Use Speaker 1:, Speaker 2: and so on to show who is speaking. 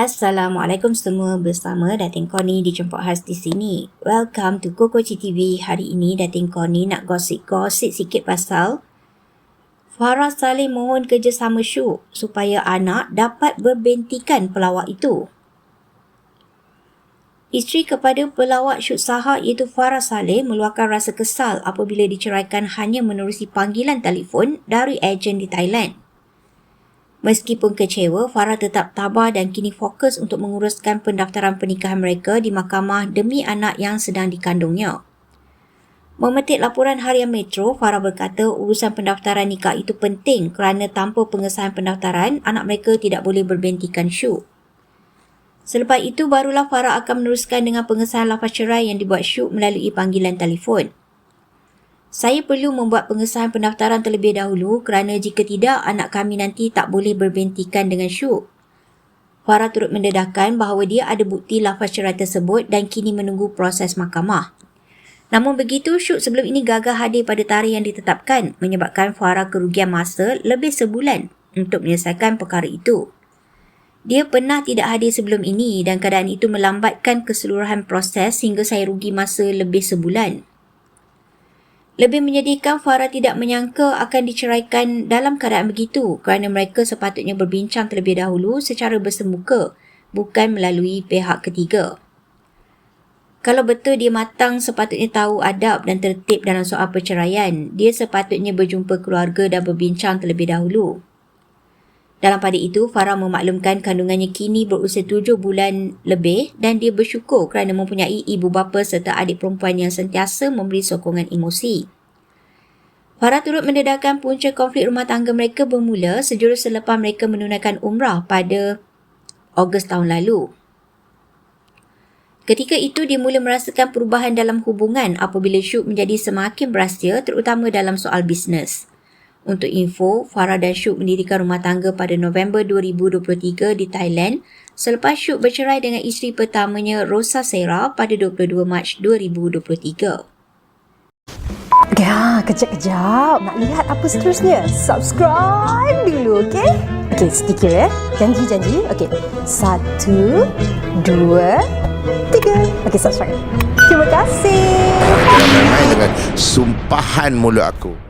Speaker 1: Assalamualaikum semua bersama Datin Koni di Khas di sini. Welcome to Koko TV. Hari ini Datin Koni nak gosip-gosip sikit pasal Farah Saleh mohon kerjasama Syuk supaya anak dapat berbentikan pelawak itu. Isteri kepada pelawak Syuk Saha iaitu Farah Saleh meluahkan rasa kesal apabila diceraikan hanya menerusi panggilan telefon dari ejen di Thailand. Meskipun kecewa, Farah tetap tabah dan kini fokus untuk menguruskan pendaftaran pernikahan mereka di mahkamah demi anak yang sedang dikandungnya. Memetik laporan harian Metro, Farah berkata urusan pendaftaran nikah itu penting kerana tanpa pengesahan pendaftaran, anak mereka tidak boleh berbentikan syuk. Selepas itu, barulah Farah akan meneruskan dengan pengesahan lafaz cerai yang dibuat syuk melalui panggilan telefon. Saya perlu membuat pengesahan pendaftaran terlebih dahulu kerana jika tidak, anak kami nanti tak boleh berbentikan dengan Syuk. Farah turut mendedahkan bahawa dia ada bukti lafaz cerai tersebut dan kini menunggu proses mahkamah. Namun begitu, Syuk sebelum ini gagal hadir pada tarikh yang ditetapkan menyebabkan Farah kerugian masa lebih sebulan untuk menyelesaikan perkara itu. Dia pernah tidak hadir sebelum ini dan keadaan itu melambatkan keseluruhan proses hingga saya rugi masa lebih sebulan. Lebih menyedihkan Farah tidak menyangka akan diceraikan dalam keadaan begitu kerana mereka sepatutnya berbincang terlebih dahulu secara bersemuka bukan melalui pihak ketiga. Kalau betul dia matang sepatutnya tahu adab dan tertib dalam soal perceraian, dia sepatutnya berjumpa keluarga dan berbincang terlebih dahulu. Dalam pada itu, Farah memaklumkan kandungannya kini berusia tujuh bulan lebih dan dia bersyukur kerana mempunyai ibu bapa serta adik perempuan yang sentiasa memberi sokongan emosi. Farah turut mendedahkan punca konflik rumah tangga mereka bermula sejurus selepas mereka menunaikan umrah pada Ogos tahun lalu. Ketika itu, dia mula merasakan perubahan dalam hubungan apabila Syuk menjadi semakin berhasil terutama dalam soal bisnes. Untuk info, Farah dan Syuk mendirikan rumah tangga pada November 2023 di Thailand selepas Syuk bercerai dengan isteri pertamanya Rosa Sera pada 22 Mac 2023.
Speaker 2: Ya, kejap-kejap. Nak lihat apa seterusnya? Subscribe dulu, okey? Okey, sedikit ya. Janji-janji. Okey. Satu, dua, tiga. Okey, subscribe. Terima kasih.
Speaker 3: Dengan sumpahan mulut aku.